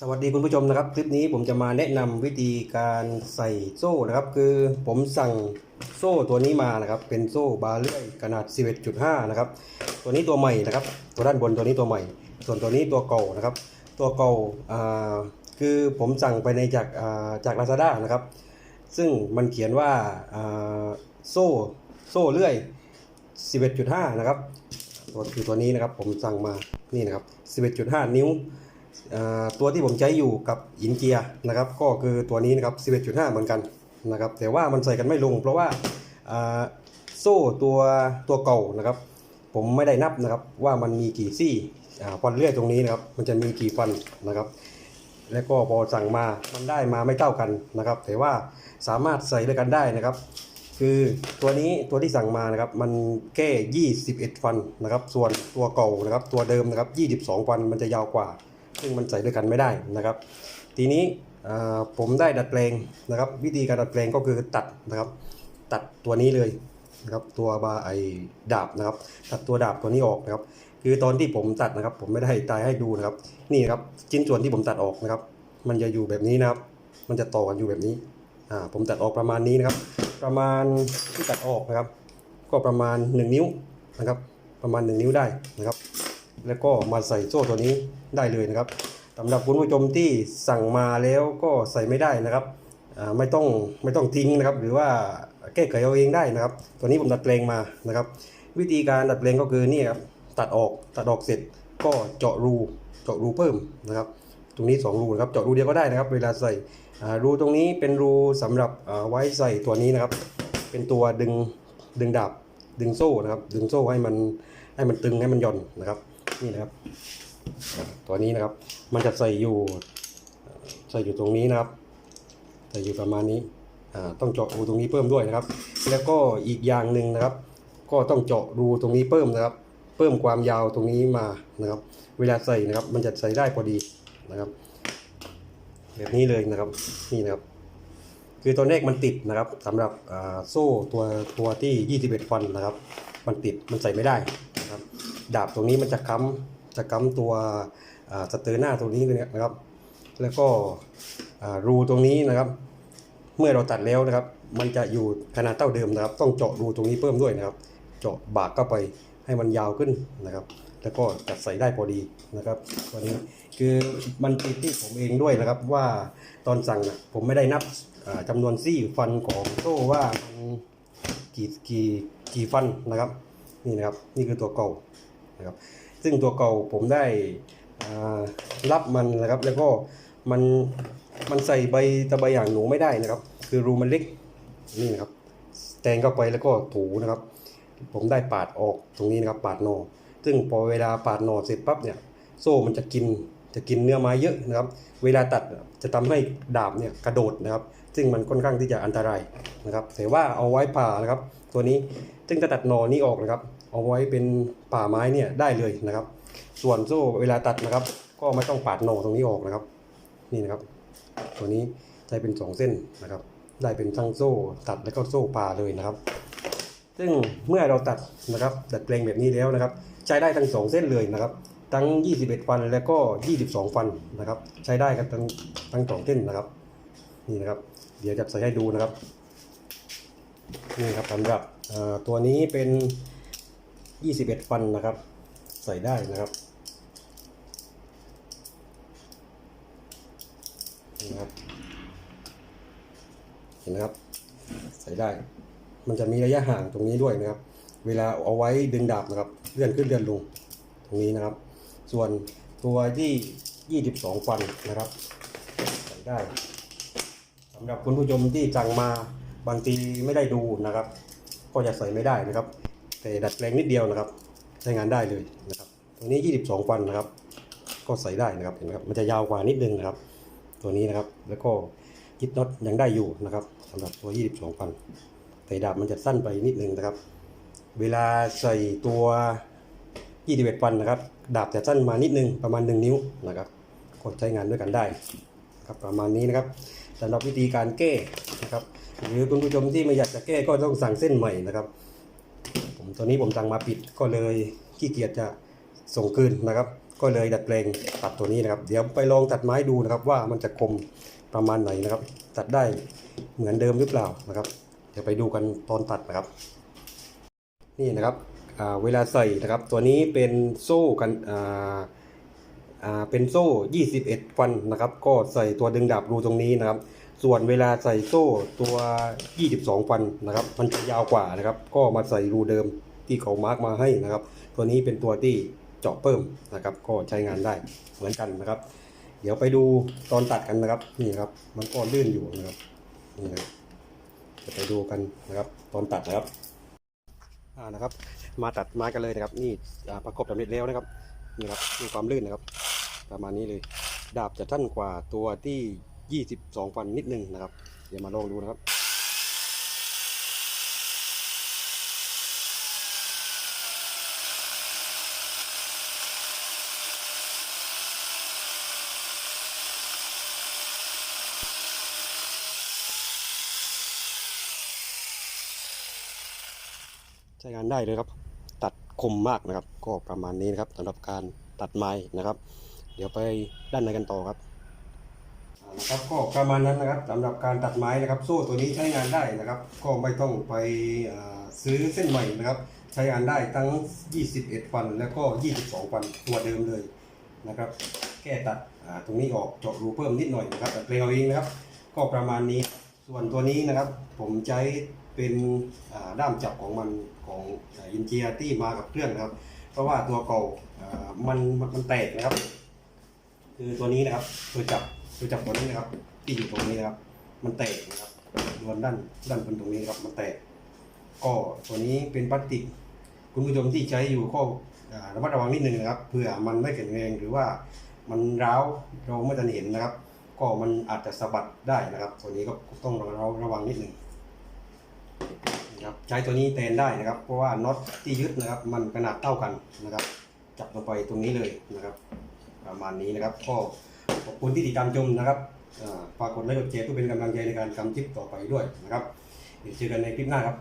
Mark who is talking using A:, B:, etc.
A: สวัสดีคุณผู้ชมนะครับ คลิปนี้ผมจะมาแนะนำวิธีการใส่โซ่นะครับ คือผมสั่งโซ่ตัวนี้มานะครับ เป็นโซ่บาเลื่อยขนาด 11.5 นะครับ ตัวนี้ตัวใหม่นะครับ ตัวด้านบนตัวนี้ตัวใหม่ ส่วนตัวนี้ตัวเก่านะครับ ตัวเก่าอ่าคือผมสั่งไปในจากอ่าจาก Lazada นะครับ ซึ่งมันเขียนว่าอ่าโซ่โซ่เลื่อย 11.5 นะครับตัวคือตัวนี้นะครับผมสั่งมานี่นะครับ 11.5 นิ้ว ตัวที่ผมใช้อยู่กับอินเกียนะครับ ก็คือตัวนี้นะครับ 11.5 เหมือนกันนะครับ แต่ว่ามันใส่กันไม่ลง เพราะว่าโซ่ตัวตัวเก่านะครับ ผมไม่ได้นับนะครับว่ามันมีกี่ซี่ฟันเลื่อยตรงนี้นะครับ มันจะมีกี่ฟันนะครับ แล้วก็พอสั่งมามันได้มาไม่เท่ากันนะครับ แต่ว่าสามารถใส่ด้วยกันได้นะครับ คือตัวนี้ตัวที่สั่งมานะครับ มันแค่21 ฟันนะครับ ส่วนตัวเก่านะครับ ตัวเดิมนะครับ 22 ฟันมันจะยาวกว่า ซึ่งมันใส่ด้วยกันไม่ได้นะครับ ทีนี้ผมได้ดัดแปลงนะครับ วิธีการดัดแปลงก็คือตัดนะครับ ตัดตัวนี้เลยนะครับตัวบาไอดาบนะครับ ตัดตัวดาบตัวนี้ออกนะครับ คือตอนที่ผมตัดนะครับ ผมไม่ได้ตายให้ดูนะครับ นี่นะครับชิ้นส่วนที่ผมตัดออกนะครับ มันจะอยู่แบบนี้นะครับ มันจะต่อกันอยู่แบบนี้อ่าผมตัดออกประมาณนี้นะครับ ประมาณที่ตัดออกนะครับ ก็ประมาณ 1 นิ้วนะครับ ประมาณ 1 นิ้วได้นะครับ แล้วก็มาใส่โซ่ตัวนี้ได้เลยนะครับสำหรับคุณผู้ชมที่สั่งมาแล้วก็ใส่ไม่ได้นะครับอ่าไม่ต้องไม่ต้องทิ้งนะครับ หรือว่าแก้ไขเอาเองได้นะครับ ตัวนี้ผมดัดแปลงมานะครับ วิธีการดัดแปลงก็คือนี่ครับตัดออกตัดออกเสร็จก็เจาะรูเจาะรูเพิ่มนะครับ ตรงนี้ 2 รูนะครับเจาะรูเดียวก็ได้นะครับ เวลาใส่อ่ารูตรงนี้เป็นรูสำหรับอ่าไว้ใส่ตัวนี้นะครับ เป็นตัวดึงดึงดาบดึงโซ่นะครับ ดึงโซ่ให้มันให้มันตึงให้มันหย่อนนะครับ นี่นะครับ ตัวนี้นะครับ มันจะใส่อยู่ ใส่อยู่ตรงนี้นะครับ ใส่อยู่ประมาณนี้ ต้องเจาะรูตรงนี้เพิ่มด้วยนะครับ แล้วก็อีกอย่างหนึ่งนะครับ ก็ต้องเจาะรูตรงนี้เพิ่มนะครับ เพิ่มความยาวตรงนี้มานะครับ เวลาใส่นะครับ มันจะใส่ได้พอดีนะครับ แบบนี้เลยนะครับ นี่นะครับคือตอนแรกมันติดนะครับสำหรับโซ่ตัวตัวที่ 21ฟันนะครับ มันติดมันใส่ไม่ได้ ดาบตรงนี้มันจะค้ำจะค้ำตัวสเตอร์หน้าตรงนี้เลยนะครับ แล้วก็รูตรงนี้นะครับ เมื่อเราตัดแล้วนะครับ มันจะอยู่ขนาดเท่าเดิมนะครับ ต้องเจาะรูตรงนี้เพิ่มด้วยนะครับ เจาะบากเข้าไปให้มันยาวขึ้นนะครับ แล้วก็จัดใส่ได้พอดีนะครับตัวนี้คือมันติดที่ผมเองด้วยนะครับว่าตอนสั่งนะผมไม่ได้นับอ่าจำนวนซี่ฟันของโซ่ว่ามันกี่กี่กี่ฟันนะครับ นี่นะครับ นี่คือตัวเก่า นะครับ ซึ่งตัวเก่าผมได้รับมันนะครับ แล้วก็มันมันใส่ใบตะใบอย่างหนูไม่ได้นะครับ คือรูมันเล็กนี่นะครับแทงเข้าไปแล้วก็ถูนะครับ ผมได้ปาดออกตรงนี้นะครับ ปาดหนอซึ่งพอเวลาปาดหนอเสร็จปั๊บเนี่ยโซ่มันจะกินจะกินเนื้อไม้เยอะนะครับ เวลาตัดจะทำให้ดาบเนี่ยกระโดดนะครับ ซึ่งมันค่อนข้างที่จะอันตรายนะครับแต่ว่าเอาไว้ผ่านะครับ ตัวนี้ซึ่งจะตัดหนอนี้ออกนะครับ เอาไว้เป็นป่าไม้เนี่ยได้เลยนะครับ ส่วนโซ่เวลาตัดนะครับ ก็ไม่ต้องปาดหนอตรงนี้ออกนะครับ นี่นะครับ ตัวนี้ใช้เป็นสองเส้นนะครับ ได้เป็นทั้งโซ่ตัดแล้วก็โซ่ผ่าเลยนะครับ ซึ่งเมื่อเราตัดนะครับ ดัดแปลงแบบนี้แล้วนะครับ ใช้ได้ทั้งสองเส้นเลยนะครับ ทั้ง 21 ฟันแล้วก็ 22 ฟันนะครับ ใช้ได้กันทั้งทั้งสองเส้นนะครับ นี่นะครับ เดี๋ยวจะใส่ให้ดูนะครับนี่ครับสำหรับตัวนี้เป็น 21ฟันนะครับ ใส่ได้นะครับนี่นะครับ เห็นนะครับ ใส่ได้ มันจะมีระยะห่างตรงนี้ด้วยนะครับ เวลาเอาไว้ดึงดาบนะครับ เลื่อนขึ้นเลื่อนลงตรงนี้นะครับ ส่วนตัวที่ 22 ฟันนะครับ ใส่ได้สำหรับคุณผู้ชมที่สั่งมาบางทีไม่ได้ดูนะครับ ก็จะใส่ไม่ได้นะครับ แต่ดัดแปลงนิดเดียวนะครับ ใช้งานได้เลยนะครับตรงนี้ 22 ฟันนะครับ ก็ใส่ได้นะครับเห็นไหมครับมันจะยาวกว่านิดนึงนะครับ ตัวนี้นะครับแล้วก็ยิบน็อตยังได้อยู่นะครับสำหรับตัว 22 ฟัน แต่ดาบมันจะสั้นไปนิดนึงนะครับ เวลาใส่ตัว 21 ฟันนะครับ ดาบจะสั้นมานิดนึงประมาณ 1 นิ้วนะครับก็ใช้งานด้วยกันได้ครับประมาณนี้นะครับสำหรับวิธีการแก้นะครับ หรือคุณผู้ชมที่ไม่อยากจะแก้ก็ต้องสั่งเส้นใหม่นะครับ ผมตอนนี้ผมสั่งมาปิดก็เลยขี้เกียจจะส่งคืนนะครับ ก็เลยดัดแปลงตัดตัวนี้นะครับ เดี๋ยวไปลองตัดไม้ดูนะครับ ว่ามันจะคมประมาณไหนนะครับ ตัดได้เหมือนเดิมหรือเปล่านะครับ เดี๋ยวไปดูกันตอนตัดนะครับ นี่นะครับเวลาใส่นะครับ ตัวนี้เป็นโซ่กันอ่าอ่าเป็นโซ่ 21ฟันนะครับ ก็ใส่ตัวดึงดาบรูตรงนี้นะครับ ส่วนเวลาใส่โซ่ตัว 22 ฟันนะครับ มันจะยาวกว่านะครับ ก็มาใส่รูเดิมที่เขามาร์กมาให้นะครับ ตัวนี้เป็นตัวที่เจาะเพิ่มนะครับ ก็ใช้งานได้เหมือนกันนะครับ เดี๋ยวไปดูตอนตัดกันนะครับนี่ครับ มันก็ลื่นอยู่นะครับนี่นะครับจะไปดูกันนะครับ ตอนตัดนะครับอ่านะครับ มาตัดไม้กันเลยนะครับ นี่ประกบสำเร็จแล้วนะครับนี่ครับมีความลื่นนะครับ ประมาณนี้เลย ดาบจะสั้นกว่าตัวที่ 22ฟันนิดนึงนะครับ เดี๋ยวมาลองดูนะครับใช้งานได้เลยครับ ตัดคมมากนะครับ ก็ประมาณนี้นะครับสำหรับการตัดไม้นะครับ เดี๋ยวไปด้านในกันต่อครับ นะครับก็ประมาณนั้นนะครับสำหรับการตัดไม้นะครับ โซ่ตัวนี้ใช้งานได้นะครับ ก็ไม่ต้องไปซื้อเส้นใหม่นะครับ ใช้งานได้ทั้ง 21 ฟันแล้วก็ 22 ฟันตัวเดิมเลยนะครับ แก้ตัดตรงนี้ออกเจาะรูเพิ่มนิดหน่อยนะครับแต่เพลงเอาเองนะครับ ก็ประมาณนี้ส่วนตัวนี้นะครับ ผมใช้เป็นด้ามจับของมันของอินเจียที่มากับเครื่องนะครับ เพราะว่าตัวเก่ามันมันแตกนะครับ คือตัวนี้นะครับตัวจับ ตัวจับตัวนี้นะครับที่อยู่ตรงนี้นะครับ มันแตกนะครับดวนด้านด้านบนตรงนี้นครับมันแตก ก็ตัวนี้เป็นพลาสติก คุณผู้ชมที่ใช้อยู่ก็ระมัดระวังนิดนึงนะครับเผื่อมันไม่แข็งแรงหรือว่ามันร้าวเราไม่ทันเห็นนะครับ ก็มันอาจจะสะบัดได้นะครับ ตัวนี้ก็ต้องเราระวังนิดนึงนะครับใช้ตัวนี้แทนได้นะครับ เพราะว่าน็อตที่ยึดนะครับ มันขนาดเท่ากันนะครับ จับลงไปตรงนี้เลยนะครับ ประมาณนี้นะครับก็ ขอบคุณที่ติดตามชมนะครับฝากกดไลค์กดแชร์เพื่อเป็นกำลังใจในการทำคลิปต่อไปด้วยนะครับเดี๋ยวเจอกันในคลิปหน้าครับ